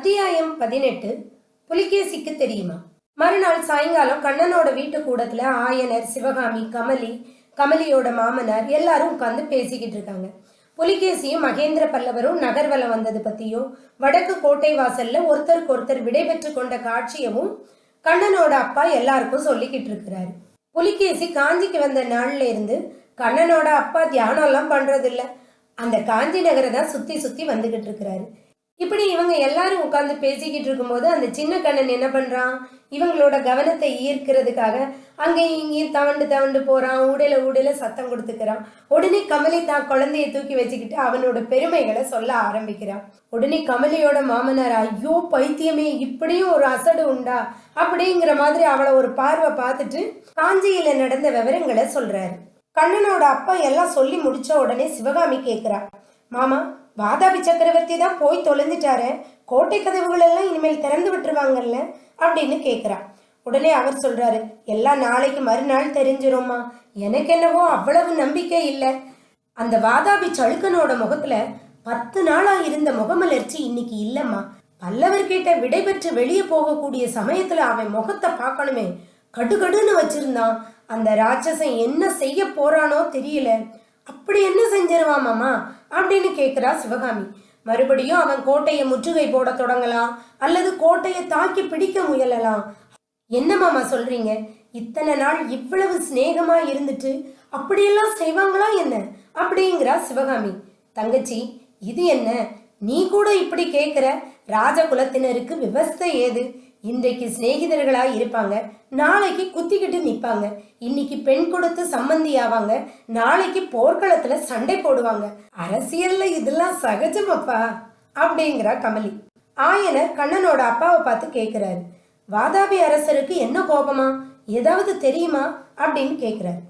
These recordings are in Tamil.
அத்தியாயம் பதினெட்டு. புலிகேசிக்கு தெரியுமா? மறுநாள் சாயங்காலம் கண்ணனோட வீட்டு கூடத்துல ஆயனர் சிவகாமி கமலி கமலியோட மாமனார் எல்லாரும் உட்கார்ந்து பேசிக்கிட்டு இருக்காங்க. புலிகேசியும் மகேந்திர பல்லவரும் நகர்வலம் வந்தது பத்தியும் வடக்கு கோட்டை வாசல்ல ஒருத்தருக்கு ஒருத்தர் விடைபெற்று கொண்ட காட்சியவும் கண்ணனோட அப்பா எல்லாருக்கும் சொல்லிக்கிட்டு இருக்கிறாரு. புலிகேசி காஞ்சிக்கு வந்த நாள்ல இருந்து கண்ணனோட அப்பா தியானம் எல்லாம் பண்றது இல்ல அந்த காஞ்சி நகரை தான் சுத்தி சுத்தி வந்துகிட்டு இருக்கிறாரு. இப்படி இவங்க எல்லாரும் உட்காந்து பேசிக்கிட்டு இருக்கும்போது அந்த சின்ன கண்ணன் என்ன பண்ணுறான் இவங்களோட கவனத்தை ஈர்க்கிறதுக்காக அங்கேயும் இங்கேயும் தவண்டு தவண்டு போகிறான் ஊடையில ஊடையில சத்தம் கொடுத்துக்கிறான். உடனே கமலி தான் குழந்தைய தூக்கி வச்சுக்கிட்டு அவனோட பெருமைகளை சொல்ல ஆரம்பிக்கிறான். உடனே கமலியோட மாமனார் ஐயோ பைத்தியமே இப்படியும் ஒரு அசடு உண்டா? அப்படிங்கிற மாதிரி அவளை ஒரு பார்வை பார்த்துட்டு காஞ்சியில நடந்த விவரங்களை சொல்றாரு. கண்ணனோட அப்பா எல்லாம் சொல்லி முடிச்ச உடனே சிவகாமி கேட்குறா மாமா வாதாபி சக்கரவர்த்தி தான் போய் தொலைஞ்சிட்டாரு. கோட்டை கதவுகள் எல்லாம் இனிமேல் திறந்து விட்டுருவாங்கல்ல? அப்படின்னு கேட்குறா உடனே அவர் சொல்றாரு எல்லாம் நாளைக்கு மறுநாள் தெரிஞ்சிரும்மா. எனக்கு என்னவோ அவ்வளவு நம்பிக்கை இல்லை. அந்த வாதாபி சழுக்கனோட முகத்துல பத்து நாளா இருந்த முகமலர்ச்சி இன்னைக்கு இல்லம்மா. பல்லவர்கிட்ட விடைபெற்று வெளியே போகக்கூடிய சமயத்துல அவன் முகத்தை பார்க்கணுமே. கடுகடுன்னு வச்சிருந்தான். அந்த ராட்சசன் என்ன செய்ய போறானோ தெரியல. அப்படி என்ன செஞ்சிருவான் மாமா? அப்படின்னு கேக்குறா சிவகாமி. மறுபடியும் அவன் கோட்டையை முற்றுகை போட தொடங்கலாம் அல்லது கோட்டையை தாக்கி பிடிக்க முயலலாம். என்ன மாமா சொல்றீங்க? இத்தனை நாள் இவ்வளவு சிநேகமா இருந்துட்டு அப்படியெல்லாம் செய்வாங்களா என்ன? அப்படிங்கிறா சிவகாமி. தங்கச்சி இது என்ன? நீ கூட இப்படி கேக்குற? ராஜகுலத்தினருக்கு விவஸ்தை ஏது? இன்றைக்கு சிநேகிதர்களா இருப்பாங்க. நாளைக்கு குத்திக்கிட்டு நிப்பாங்க. இன்னைக்கு பெண் கொடுத்து சம்மந்தி ஆவாங்க. நாளைக்கு போர்க்களத்துல சண்டை போடுவாங்க. அரசியல்ல இதெல்லாம் சகஜமப்பா? அப்படிங்கிறா கமலி. ஆயனர் கண்ணனோட அப்பாவை பார்த்து கேக்குறாரு. வாதாபி அரசருக்கு என்ன கோபமா? ஏதாவது தெரியுமா? அப்படின்னு கேக்குறாரு.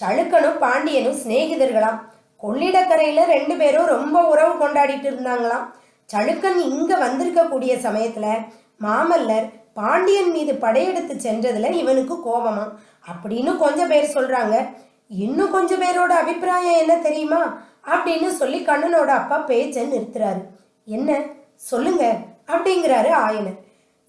சளுக்கனும் பாண்டியனும் சிநேகிதர்களாம். கொள்ளிடக்கரையில ரெண்டு பேரும் ரொம்ப உறவு கொண்டாடிட்டு இருந்தாங்களாம். சளுக்கன் இங்க வந்திருக்கக்கூடிய சமயத்துல மாமல்லர் பாண்டியன் மீது படையெடுத்து சென்றதுல இவனுக்கு கோபமா? அப்படின்னு கொஞ்சம் பேர் சொல்றாங்க. இன்னும் கொஞ்சம் பேரோட அபிப்பிராயம் என்ன தெரியுமா? அப்படின்னு சொல்லி கண்ணனோட அப்பா பேச்சை நிறுத்துறாரு. என்ன? சொல்லுங்க அப்படிங்கிறாரு ஆயனர்.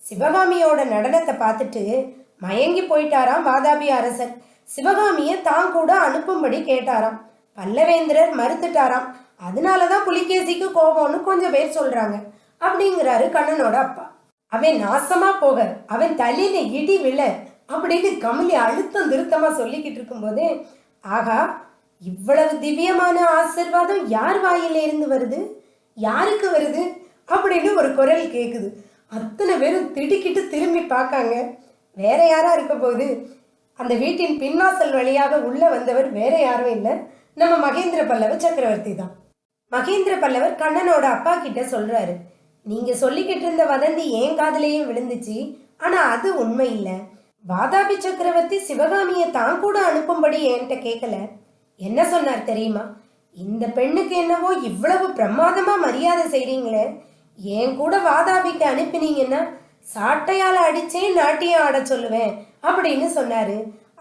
சிவகாமியோட நடனத்தை பார்த்துட்டு மயங்கி போயிட்டாராம் வாதாபி அரசர் சிவகாமியை தான் கூட அனுப்பும்படி கேட்டாராம். பல்லவேந்திரர் மறுத்துட்டாராம். அதனாலதான் புலிகேசிக்கு கோபம்னு கொஞ்சம் பேர் சொல்றாங்க. அப்படிங்கிறாரு கண்ணனோட அப்பா. அவன் நாசமா போக அவன் தலையில இடி விழ அப்படின்னு கமலி அழுத்தம் திருத்தமா சொல்லிக்கிட்டு இருக்கும்போதே ஆகா இவ்வளவு திவ்யமான ஆசிர்வாதம் யார் வாயில இருந்து வருது? யாருக்கு வருது? அப்படின்னு ஒரு குரல் கேக்குது. அத்தனை பேரும் திடுக்கிட்டு திரும்பி பார்க்காங்க. வேற யாரா இருக்க போகுது? அந்த வீட்டின் பின்வாசல் வழியாக உள்ள வந்தவர் வேற யாரும் இல்லை. நம்ம மகேந்திர பல்லவ சக்கரவர்த்தி தான். மகேந்திர பல்லவர் கண்ணனோட அப்பா கிட்ட சொல்றாரு. நீங்க சொல்லிக்கிட்டு இருந்த வதந்தி ஏன் காதலையும் விழுந்துச்சு. ஆனா அது உண்மை இல்ல. வாதாபி சக்கரவர்த்தி சிவகாமியை தான் கூட அனுப்பும்படி என்கிட்ட கேட்கல என்ன சொன்னார் தெரியுமா? இந்த பெண்ணுக்கு என்னவோ இவ்வளவு பிரமாதமா மரியாதை செய்றீங்களே. என் கூட வாதாபிக்கு அனுப்பினீங்கன்னா சாட்டையால அடிச்சே நாட்டியம் ஆட சொல்லுவேன் அப்படின்னு சொன்னாரு.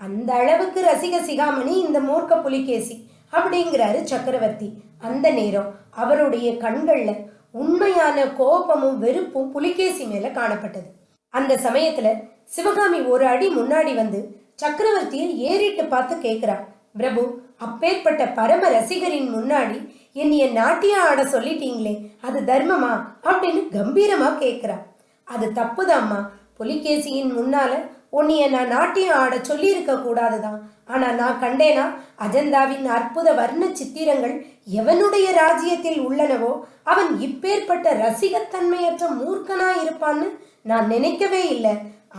அந்த அளவுக்கு ரசிக சிகாமணி இந்த மூர்க்க புலிகேசி அப்படிங்கிறாரு சக்கரவர்த்தி. அந்த நேரம் அவருடைய கண்கள்ல உண்மையான கோபமும் வெறுப்பும் புலிகேசி மேல காணப்பட்டது. அந்த சமயத்துல சிவகாமி ஒரு அடி முன்னாடி வந்து சக்கரவர்த்தியை ஏறிட்டு பார்த்து கேக்குறா பிரபு அப்பேற்பட்ட பரம ரசிகரின் முன்னாடி என்னைய நாட்டியம் ஆட சொல்லிட்டீங்களே அது தர்மமா? அப்படின்னு கம்பீரமா கேக்குறா. அது தப்புதாம்மா. புலிகேசியின் முன்னால உன்னைய நான் நாட்டியம் ஆட சொல்லியிருக்க கூடாதுதான். ஆனா நான் கண்டேனா அஜந்தாவின் அற்புத வர்ண சித்திரங்கள் எவனுடைய ராஜ்யத்தில் உள்ளனவோ அவன் இப்பேற்பட்ட ரசிகத்தன்மையற்ற மூர்க்கனா இருப்பான்னு நான் நினைக்கவே இல்லை.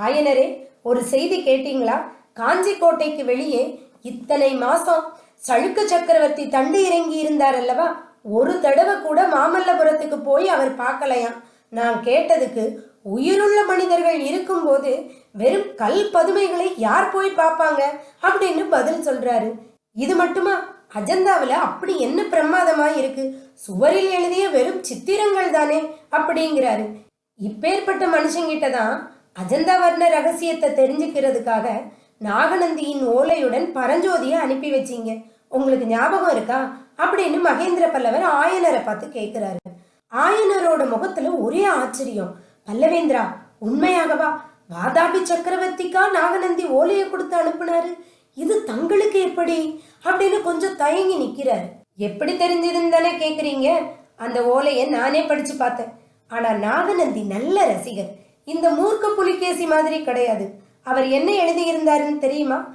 ஆயனரே ஒரு செய்தி கேட்டீங்களா? காஞ்சி கோட்டைக்கு வெளியே இத்தனை மாசம் சழுக்க சக்கரவர்த்தி தண்டு இறங்கி இருந்தார் அல்லவா? ஒரு தடவை கூட மாமல்லபுரத்துக்கு போய் அவர் பார்க்கலையாம். நான் கேட்டதுக்கு உயிருள்ள மனிதர்கள் இருக்கும்போது வெறும் கல் பதுமைகளை யார் போய் பார்ப்பாங்க? அப்படின்னு பதில் சொல்றாரு. இது மட்டுமா? அஜந்தாவில் அப்படி என்ன பிரமாதமா இருக்கு? சுவரில் எழுதிய வெறும் சித்திரங்கள் தானே? அப்படிங்கிறாரு. இப்பேற்பட்ட மனுஷங்கிட்ட தான் அஜந்தா வர்ண ரகசியத்தை தெரிஞ்சுக்கிறதுக்காக நாகநந்தியின் ஓலையுடன் பரஞ்சோதியை அனுப்பி வச்சீங்க. உங்களுக்கு ஞாபகம் இருக்கா? அப்படின்னு மகேந்திர பல்லவர் ஆயனரை பார்த்து கேட்கிறாரு ஆயனரோட முகத்துல ஒரே ஆச்சரியம். பல்லவேந்திரா உண்மையாகவா? வாதாபி சக்கரவர்த்திக்கா நாகநந்தி ஓலையை கொடுத்து அனுப்புனாரு. இது தங்களுக்கு எப்படி? அப்படின்னு கொஞ்சம் தயங்கி நிக்கிறாரு. எப்படி தெரிஞ்சதுன்னு தானே கேக்குறீங்க? அந்த ஓலையை நானே படிச்சு பார்த்தேன். ஆனா நாகநந்தி நல்ல ரசிகர். இந்த மூர்க்க புலிகேசி மாதிரி கிடையாது. அவர் என்ன எழுதியிருந்தாருன்னு தெரியுமா?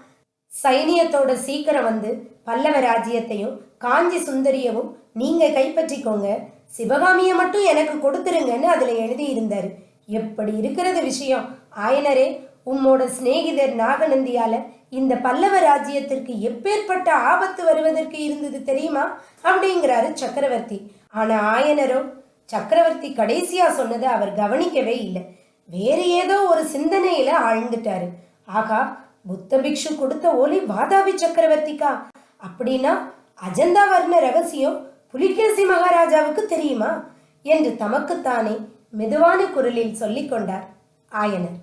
சைனியத்தோட சீக்கிரம் வந்து பல்லவ ராஜ்யத்தையும் காஞ்சி சுந்தரியவும் நீங்க கைப்பற்றிக்கோங்க. சிவகாமியை மட்டும் எனக்கு கொடுத்துருங்கன்னு அதில் எழுதி எப்படி இருக்கிறது விஷயம்? ஆயனரே உம்மோட சிநேகிதர் நாகநந்தியால இந்த பல்லவ ராஜ்யத்திற்கு எப்பேற்பட்ட ஆபத்து வருவதற்கு இருந்தது தெரியுமா? அப்படிங்கிறாரு சக்கரவர்த்தி. ஆனா ஆயனரோ சக்கரவர்த்தி கடைசியா சொன்னதை அவர் கவனிக்கவே இல்லை. வேறு ஏதோ ஒரு சிந்தனையில ஆழ்ந்துட்டாரு. ஆகா புத்த பிக்ஷு கொடுத்த ஓலை வாதாபி சக்கரவர்த்திக்கா? அப்படின்னா அஜந்தா வர்ண ரகசியம் புலிகேசி மகாராஜாவுக்கு தெரியுமா? என்று தமக்குத்தானே மெதுவான குரலில் சொல்லிக் கொண்டார் ஆயனர்.